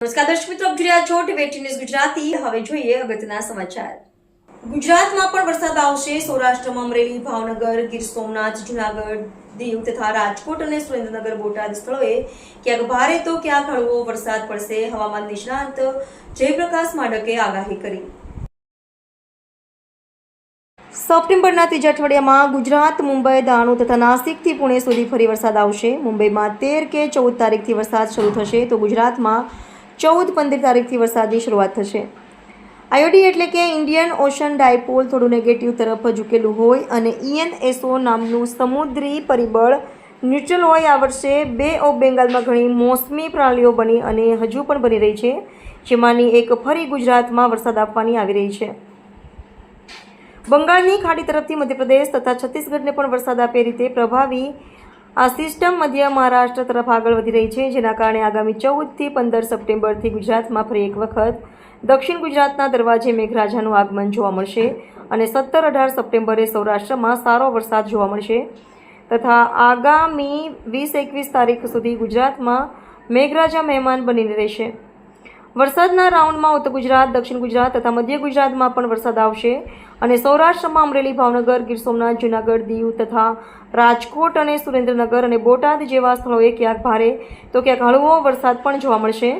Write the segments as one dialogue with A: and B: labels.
A: નમસ્કાર, દર્શક મિત્રો, આપ જોઈ રહ્યા ન્યૂઝ ગુજરાતી. હવે જોઈએ અગત્યના સમાચાર. ગુજરાતમાં પણ વરસાદ આવશે. સૌરાષ્ટ્રમાં અમરેલી, ભાવનગર, ગીર સોમનાથ, જુનાગઢ, દીવ તથા રાજકોટ અને સુરેન્દ્રનગર બોટાદ સ્થળોએ ક્યાંક ભારે તો ક્યાંક હળવો વરસાદ પડશે. હવામાન નિષ્ણાંત જયપ્રકાશ માડકે આગાહી કરી. સપ્ટેમ્બરના ત્રીજા અઠવાડિયામાં ગુજરાત, મુંબઈ, દાણુ તથા નાસિકથી પુણે સુધી ફરી વરસાદ આવશે. મુંબઈમાં તેર કે ચૌદ તારીખથી વરસાદ શરૂ થશે. તો ગુજરાતમાં ચૌદ પંદર તારીખથી વરસાદની શરૂઆત થશે. આયોડી એટલે કે ઇન્ડિયન ઓશન ડાયપોલ થોડું નેગેટિવ તરફ ઝૂકેલું હોય અને ઈએનએસઓ નામનું સમુદ્રી પરિબળ ન્યુટ્રલ હોય આ વર્ષે બે ઓફ બેંગાલમાં ઘણી મોસમી પ્રણાલીઓ બની અને હજુ પણ બની રહી છે, જેમાંની એક ફરી ગુજરાતમાં વરસાદ આપવાની આવી રહી છે. બંગાળની ખાડી તરફથી મધ્યપ્રદેશ તથા છત્તીસગઢને પણ વરસાદ આપે રીતે પ્રભાવી આ સિસ્ટમ મધ્ય મહારાષ્ટ્ર તરફ આગળ વધી રહી છે, જેના કારણે આગામી ચૌદથી પંદર સપ્ટેમ્બરથી ગુજરાતમાં ફરી એક વખત દક્ષિણ ગુજરાતના દરવાજે મેઘરાજાનું આગમન જોવા મળશે અને સત્તર અઢાર સપ્ટેમ્બરે સૌરાષ્ટ્રમાં સારો વરસાદ જોવા મળશે તથા આગામી વીસ એકવીસ તારીખ સુધી ગુજરાતમાં મેઘરાજા મહેમાન બનીને રહેશે. વરસાદના રાઉન્ડમાં ઉત્તર ગુજરાત, દક્ષિણ ગુજરાત તથા મધ્ય ગુજરાતમાં પણ વરસાદ આવશે. અને સૌરાષ્ટ્રમાં અમરેલી, ભાવનગર, ગીર સોમનાથ, જૂનાગઢ, દીવ તથા રાજકોટ અને સુરેન્દ્રનગર અને બોટાદ જેવા સ્થળોએ ક્યાંક ભારે તો ક્યાંક હળવો વરસાદ પણ જોવા મળશે.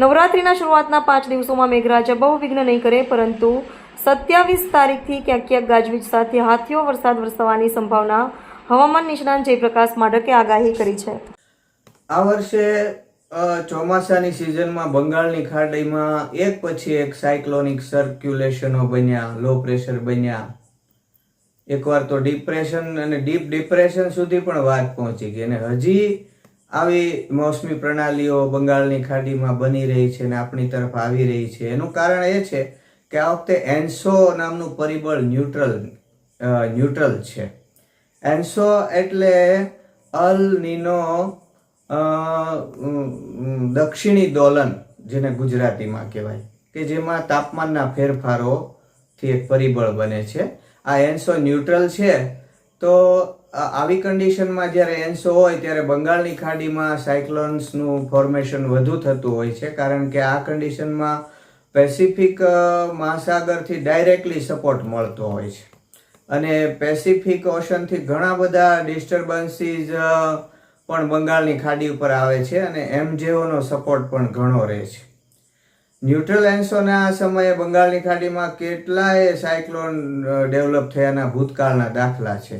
A: નવરાત્રિના શરૂઆતના પાંચ દિવસોમાં મેઘરાજા બહુ વિઘ્ન નહીં કરે, પરંતુ સત્યાવીસ તારીખથી ક્યાંક ક્યાંક ગાજવીજ સાથે હાથીઓ વરસાદ વરસવાની સંભાવના હવામાન નિષ્ણાંત જયપ્રકાશ માઢકે આગાહી કરી છે.
B: આ વર્ષે ચોમાસાની સિઝનમાં બંગાળની ખાડીમાં એક પછી એક સાયક્લોનિક સર્ક્યુલેશનો બન્યા લો પ્રેશર બન્યા. એકવાર તો ડિપ્રેશન અને ડીપ ડિપ્રેશન સુધી પણ વાત પહોંચી ગઈ અને હજી આવી મોસમી પ્રણાલીઓ બંગાળની ખાડીમાં બની રહી છે અને આપણી તરફ આવી રહી છે. એનું કારણ એ છે કે આ વખતે એન્સો નામનું પરિબળ ન્યુટ્રલ ન્યુટ્રલ છે. એન્સો એટલે અલ નીનો દક્ષિણી દોલન જેને ગુજરાતીમાં કહેવાય, કે જેમાં તાપમાનના ફેરફારોથી એક પરિબળ બને છે. આ એન્સો ન્યુટ્રલ છે, તો આવી કન્ડિશનમાં જ્યારે એન્સો હોય ત્યારે બંગાળની ખાડીમાં સાયક્લોન્સનું ફોર્મેશન વધુ થતું હોય છે, કારણ કે આ કન્ડિશનમાં પેસિફિક મહાસાગરથી ડાયરેક્ટલી સપોર્ટ મળતો હોય છે. અને પેસિફિક ઓશનથી ઘણા બધા ડિસ્ટર્બન્સીસ પણ બંગાળની ખાડી ઉપર આવે છે અને એમજેઓનો સપોર્ટ પણ ઘણો રહે છે. ન્યુટ્રલ એન્સોના આ સમયે બંગાળની ખાડીમાં કેટલાય સાયક્લોન ડેવલપ થયાના ભૂતકાળના દાખલા છે.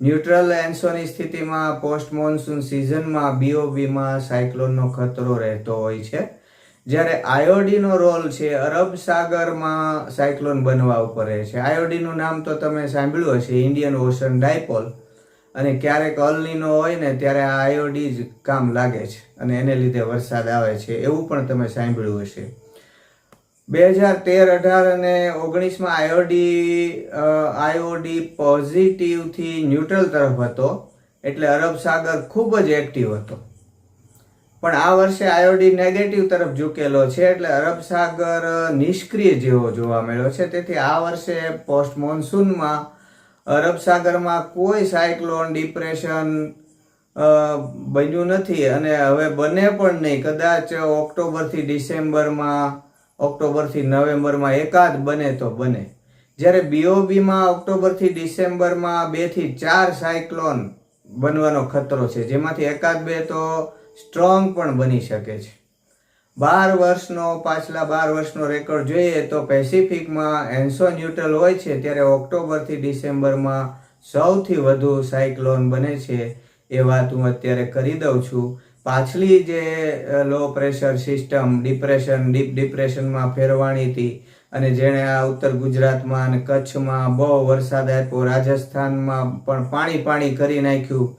B: ન્યુટ્રલ એન્સોની સ્થિતિમાં પોસ્ટ મોન્સૂન સિઝનમાં બીઓબીમાં સાયક્લોનનો ખતરો રહેતો હોય છે. જ્યારે આયોડીનો રોલ છે, અરબ સાગરમાં સાયક્લોન બનવા ઉપર રહે છે. આયોડીનું નામ તો તમે સાંભળ્યું હશે, ઇન્ડિયન ઓશન ડાયપોલ. અને ક્યારેક અલનીનો હોય ને ત્યારે આ આયોડી જ કામ લાગે છે અને એને લીધે વરસાદ આવે છે, એવું પણ તમે સાંભળ્યું હશે. બે હજાર તેર, અઢાર અને ઓગણીસમાં આયોડી આયોડી પોઝિટિવથી ન્યુટ્રલ તરફ હતો, એટલે અરબ સાગર ખૂબ જ એક્ટિવ હતો. પણ આ વર્ષે આયોડી નેગેટિવ તરફ ઝૂકેલો છે, એટલે અરબ સાગર નિષ્ક્રિય જેવો જોવા મળ્યો છે. તેથી આ વર્ષે પોસ્ટ મોન્સૂનમાં અરબ સાગરમાં કોઈ સાયક્લોન, ડિપ્રેશન બન્યું નથી અને હવે બને પણ નહીં. કદાચ ઓક્ટોબરથી ડિસેમ્બરમાં, ઓક્ટોબરથી નવેમ્બરમાં એકાદ બને તો બને. જ્યારે બીઓબીમાં ઓક્ટોબરથી ડિસેમ્બરમાં બેથી ચાર સાયક્લોન બનવાનો ખતરો છે, જેમાંથી એકાદ બે તો સ્ટ્રોંગ પણ બની શકે છે. બાર વર્ષનો, પાછલા બાર વર્ષનો રેકોર્ડ જોઈએ તો પેસિફિકમાં એન્સો ન્યુટ્રલ હોય છે, ત્યારે ઓક્ટોબરથી ડિસેમ્બરમાં સૌથી વધુ સાયક્લોન બને છે, એ વાત હું અત્યારે કરી દઉં છું. પાછલી જે low pressure system depression deep ડિપ્રેશનમાં ફેરવાણી હતી, અને જેણે આ ઉત્તર ગુજરાતમાં અને કચ્છમાં બહુ વરસાદ આપ્યો, રાજસ્થાનમાં પણ પાણી પાણી કરી નાખ્યું,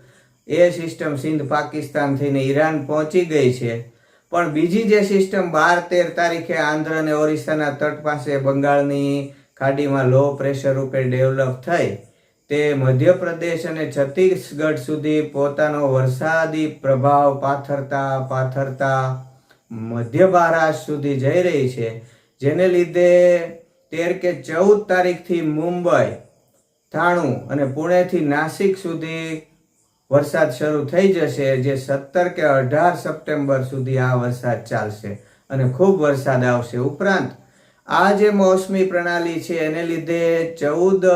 B: એ સિસ્ટમ સિંધ પાકિસ્તાન થઈને ઈરાન પહોંચી ગઈ છે. પણ બીજી જે સિસ્ટમ બાર તેર તારીખે આંધ્ર અને ઓરિસ્સાના તટ પાસે બંગાળની ખાડીમાં લો પ્રેશર રૂપે ડેવલપ થઈ, તે મધ્યપ્રદેશ અને છત્તીસગઢ સુધી પોતાનો વરસાદી પ્રભાવ પાથરતા પાથરતા મધ્ય મહારાષ્ટ્ર સુધી જઈ રહી છે, જેને લીધે તેર કે ચૌદ તારીખથી મુંબઈ, થાણું અને પુણેથી નાસિક સુધી વરસાદ શરૂ થઈ જશે જે સત્તર કે અઢાર સપ્ટેમ્બર સુધી આ વરસાદ ચાલશે અને ખૂબ વરસાદ આવશે ઉપરાંત આ જે મોસમી પ્રણાલી છે એને લીધે ચૌદ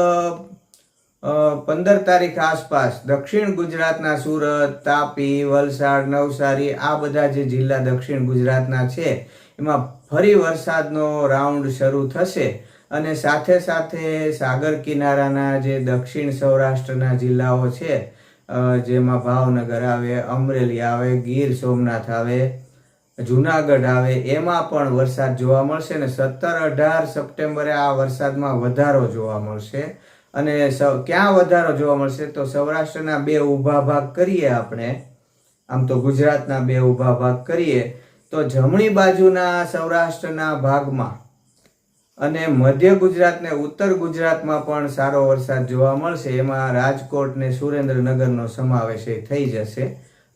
B: પંદર તારીખ આસપાસ દક્ષિણ ગુજરાતના સુરત, તાપી, વલસાડ, નવસારી આ બધા જે જિલ્લા દક્ષિણ ગુજરાતના છે, એમાં ફરી વરસાદનો રાઉન્ડ શરૂ થશે અને સાથે સાથે સાગર કિનારાના જે દક્ષિણ સૌરાષ્ટ્રના જિલ્લાઓ છે જેમાં ભાવનગર આવે, અમરેલી આવે, ગીર સોમનાથ આવે, જુનાગઢ આવે, એમાં પણ વરસાદ જોવા મળશે ને સત્તર અઢાર સપ્ટેમ્બરે આ વરસાદમાં વધારો જોવા મળશે. અને ક્યાં વધારો જોવા મળશે તો સૌરાષ્ટ્રના બે ઊભા ભાગ કરીએ આપણે. આમ તો ગુજરાતના બે ઊભા ભાગ કરીએ. તો જમણી બાજુના સૌરાષ્ટ્રના ભાગમાં અને મધ્ય ગુજરાત ને ઉત્તર ગુજરાતમાં પણ સારો વરસાદ જોવા મળશે. એમાં રાજકોટ ને સુરેન્દ્રનગરનો સમાવેશ થઈ જશે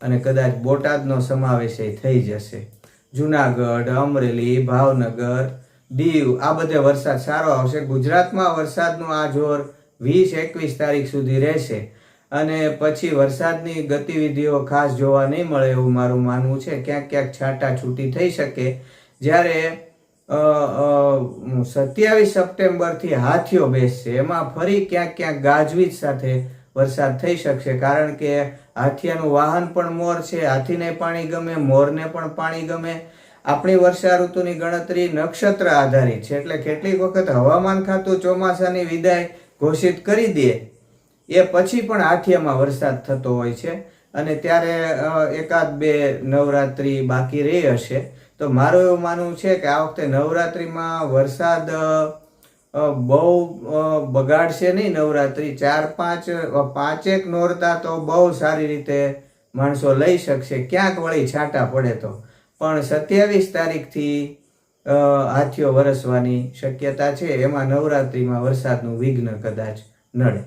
B: અને કદાચ બોટાદનો સમાવેશ થઈ જશે. જુનાગઢ, અમરેલી, ભાવનગર, દીવ, આ બધે વરસાદ સારો આવશે. ગુજરાતમાં વરસાદનું આ જોર વીસ એકવીસ તારીખ સુધી રહેશે. અને પછી વરસાદની ગતિવિધિઓ ખાસ જોવા નહીં મળે એવું મારું માનવું છે. ક્યાંક ક્યાંક છાંટા છૂટી થઈ શકે. જ્યારે સત્યાવીસ સપ્ટેમ્બરથી હાથીઓ બેસશે. એમાં ફરી ક્યાંક ક્યાંક ગાજવીજ સાથે વરસાદ થઈ શકશે, કારણ કે હાથીયાનું વાહન પણ મોર છે, હાથીને પાણી ગમે, મોરને પણ પાણી ગમે. આપણી વર્ષા ઋતુની ગણતરી નક્ષત્ર આધારિત છે, એટલે કેટલીક વખત હવામાન ખાતું ચોમાસાની વિદાય ઘોષિત કરી દે. એ પછી પણ હાથિયામાં વરસાદ થતો હોય છે અને ત્યારે એકાદ બે નવરાત્રી બાકી રહી હશે. તો મારું એવું માનવું છે કે આ વખતે નવરાત્રિમાં વરસાદ બહુ બગાડશે નહીં નવરાત્રિ. ચાર, પાંચ પાંચેક નોરતા તો બહુ સારી રીતે માણસો લઈ શકશે. ક્યાંક વળી છાંટા પડે તો. પણ સત્યાવીસ તારીખથી હાથીઓ વરસવાની શક્યતા છે. એમાં નવરાત્રિમાં વરસાદનું વિઘ્ન કદાચ નડે.